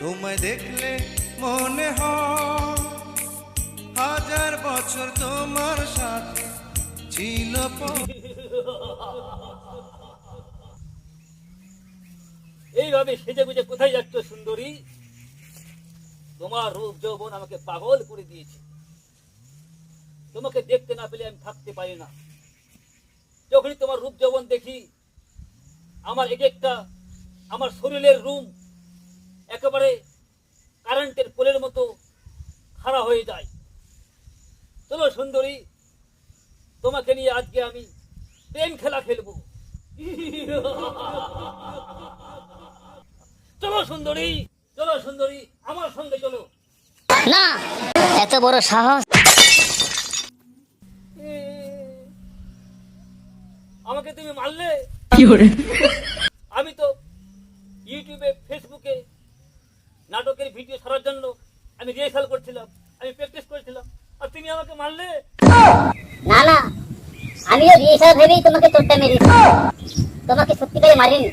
তোমায় দেখলে মনে হয় হাজার বছর তোমার সাথে ছিল এইভাবে সেজে গুজে কোথায় যাচ্ছ সুন্দরী? তোমার রূপ যৌবন আমাকে পাগল করে দিয়েছে। তোমাকে দেখতে না পেলে আমি থাকতে পারি না। যখনই তোমার রূপ যৌবন দেখি, আমার এক একটা, আমার শরীরের রুম একেবারে কারেন্টের পোলের মতো খাড়া হয়ে যায়। চলো সুন্দরী তোমাকে নিয়ে আজকে আমি প্রেম খেলা খেলব। চলো সুন্দরী চলো সুন্দরী আমার সঙ্গে চলো। না এত বড় সাহস। আমাকে তুমি মারলে? আমি তো ইউটিউবে ফেসবুকে নাটকের ভিডিও সারার জন্য আমি রিহার্সাল করছিলাম, আমি প্র্যাকটিস করছিলাম। আর তুমি আমাকে মারলে? না না। আমিও রিহার্সাল ভেবেই তোমাকে চোটটা মেরেছি। তোমাকে সত্যি করে মারিনি।